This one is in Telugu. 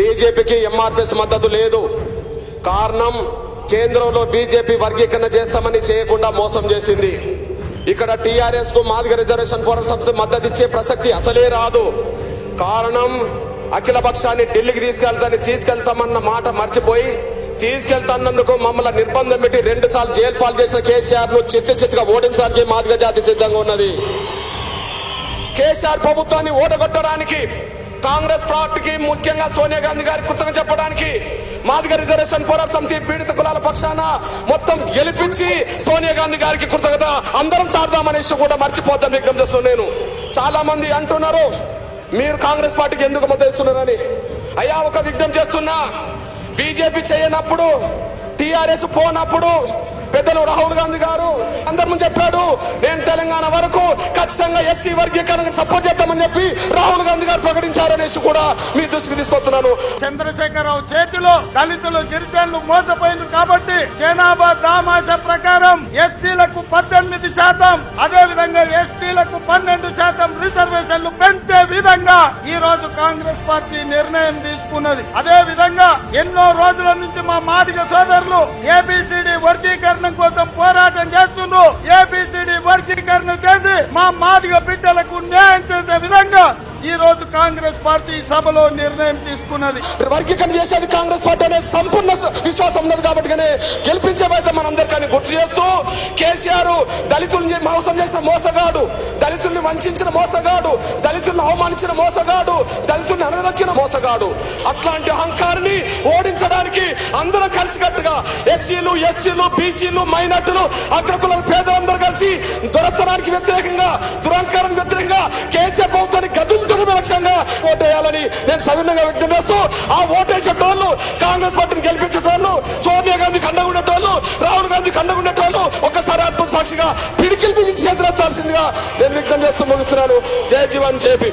బీజేపీకి ఎంఆర్పిఎస్ మద్దతు లేదు. కారణం కేంద్రంలో బీజేపీ వర్గీకరణ చేస్తామని చేయకుండా మోసం చేసింది. ఇక్కడ టీఆర్ఎస్కు మాదిగ రిజర్వేషన్ పోరాట సమితి మద్దతు ఇచ్చే ప్రసక్తి అసలే రాదు. కారణం అఖిల పక్షాన్ని ఢిల్లీకి తీసుకెళ్తాని తీసుకెళ్తామన్న మాట మర్చిపోయి తీసుకెళ్తాన్నందుకు మమ్మల్ని నిర్బంధం పెట్టి రెండు సార్లు జైలు పాలు చేసిన కేసీఆర్ను చిత్త చిత్తుగా ఓడించడానికి మాదిగ జాతి సిద్ధంగా ఉన్నది. కేసీఆర్ ప్రభుత్వాన్ని ఓడగొట్టడానికి కాంగ్రెస్ పార్టీకి ముఖ్యంగా సోనియా గాంధీ గారి కృతజ్ఞత చెప్పడానికి మాదిగ రిజర్వేషన్ పోరాట సమితి పీడిత కులాల పక్షాన మొత్తం గెలిపించి సోనియా గాంధీ గారికి కృతజ్ఞత. అందరం చాడదామనేసి కూడా మర్చిపోద్దాం విజ్ఞప్తి చేస్తున్నాను నేను. చాలా మంది అంటున్నారు మీరు కాంగ్రెస్ పార్టీకి ఎందుకు మద్దతు ఇస్తున్నారని. అయ్యా ఒక విజ్ఞప్తి చేస్తున్నా బీజేపీ చేయనప్పుడు టిఆర్ఎస్ పోనప్పుడు పెద్దలు రాహుల్ గాంధీ గారు అందరి ముందు చెప్పాడు నేను తెలంగాణ వరకు ఖచ్చితంగా ఎస్సీ వర్గీకరణకు సపోర్ట్ చేస్తామని చెప్పి రాహుల్ గాంధీ గారు ప్రకటించారనేసి కూడా మీ దృష్టికి తీసుకొస్తున్నాను. చంద్రశేఖరరావు చేతిలో దళితులు గిరిజనులు మోసపోయింది కాబట్టి జనాభా దామాష ప్రకారం ఎస్టీలకు పద్దెనిమిది శాతం అదే విధంగా ఎస్టీలకు పన్నెండు శాతం రిజర్వేషన్లు పెంచే విధంగా ఈ రోజు కాంగ్రెస్ పార్టీ నిర్ణయం తీసుకున్నది. అదే విధంగా ఎన్నో రోజుల నుంచి మా ఏబిసిడి చేసి మా మాదిగ బిడ్డలకు న్యాయం చేసే విధంగా ఈ రోజు కాంగ్రెస్ పార్టీ సభలో నిర్ణయం తీసుకున్నది. వర్గీకరణ చేసేది కాంగ్రెస్ పార్టీ అనే సంపూర్ణ విశ్వాసం ఉన్నది కాబట్టి గెలిపించే బాధ్యత మనందరికీ గుర్తు చేస్తూ కేసీఆర్ దళితుల్ని మోసం చేసిన మోసగాడు దళితుల్ని వంచిన మోసగాడు దళితుల్ని అవమానించిన మోసగాడు దళితుల్ని అనదక్కిన మోసగాడు. అట్లాంటి అహంకారిని ఓడించడానికి అందరం కలిసికట్టుగా ఎస్సీలు ఎస్సీలు బీసీలు మైనార్టీలు అగ్రకుల పేదలందరూ ప్రభుత్వానికి వ్యతిరేకంగా దురంకారానికి వ్యతిరేకంగా కేసీఆర్ ప్రభుత్వాన్ని గదించడమే లక్ష్యంగా ఓటేయాలని నేను సవినంగా విజ్ఞప్తి చేస్తూ ఆ ఓటేసేటోళ్ళు కాంగ్రెస్ పార్టీని గెలిపించేటోళ్ళు సోనియా గాంధీ కండగుండేటోళ్ళు రాహుల్ గాంధీ కండగుండేటోళ్ళు ఒక్కసారి ఆత్మ సాక్షిగా పిడికిల్ బిగించి చేతులెత్తాల్సిందిగా నేను విజ్ఞప్తి చేస్తూ ముగిస్తున్నాను. జయ జీవన్ జేపీ